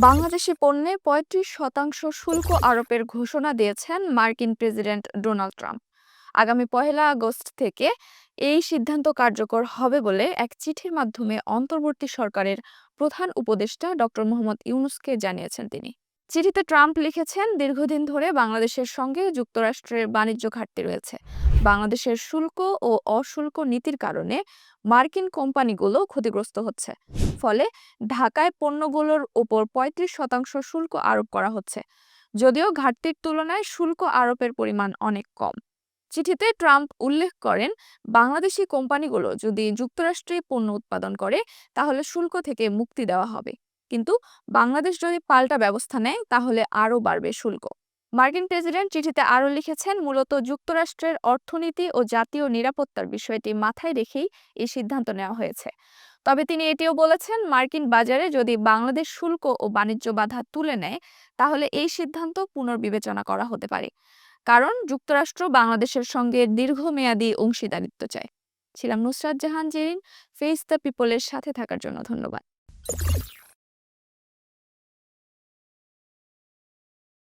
বাংলাদেশি পণ্যে পঁয়ত্রিশ শতাংশ শুল্ক আরোপের ঘোষণা দিয়েছেন মার্কিন প্রেসিডেন্ট ডোনাল্ড ট্রাম্প। আগামী পহেলা আগস্ট থেকে এই সিদ্ধান্ত কার্যকর হবে বলে এক চিঠির মাধ্যমে অন্তর্বর্তী সরকারের প্রধান উপদেষ্টা ডক্টর মোহাম্মদ ইউনুসকে জানিয়েছেন তিনি। চিঠিতে ট্রাম্প লিখেছেন, দীর্ঘদিন ধরে বাংলাদেশের সঙ্গে যুক্তরাষ্ট্রের বাণিজ্য ঘাটতি রয়েছে। বাংলাদেশের শুল্ক ও অশুল্ক নীতির কারণে মার্কিন কোম্পানিগুলো ক্ষতিগ্রস্ত হচ্ছে। ফলে ঢাকায় পণ্যগুলোর ওপর পঁয়ত্রিশ শতাংশ শুল্ক আরোপ করা হচ্ছে। যদিও ঘাটতির তুলনায় শুল্ক আরোপের পরিমাণ অনেক কম। চিঠিতে ট্রাম্প উল্লেখ করেন, বাংলাদেশি কোম্পানিগুলো যদি যুক্তরাষ্ট্রে পণ্য উৎপাদন করে, তাহলে শুল্ক থেকে মুক্তি দেওয়া হবে। কিন্তু বাংলাদেশ যদি পাল্টা ব্যবস্থা নেয়, তাহলে আরও বাড়বে শুল্ক। মার্কিন প্রেসিডেন্ট চিঠিতে আরও লিখেছেন, মূলত যুক্তরাষ্ট্রের অর্থনীতি ও জাতীয় নিরাপত্তার বিষয়টি মাথায় রেখেই এই সিদ্ধান্ত নেওয়া হয়েছে। তবে তিনি এটিও বলেছেন, মার্কিন বাজারে যদি বাংলাদেশ শুল্ক ও বাণিজ্য বাধা তুলে নেয়, তাহলে এই সিদ্ধান্ত পুনর্বিবেচনা করা হতে পারে। কারণ যুক্তরাষ্ট্র বাংলাদেশের সঙ্গে দীর্ঘমেয়াদী অংশীদারিত্ব চায়। ছিলাম নুসরাত জাহান, জেরিন ফেস দ্য পিপলের সাথে থাকার জন্য ধন্যবাদ।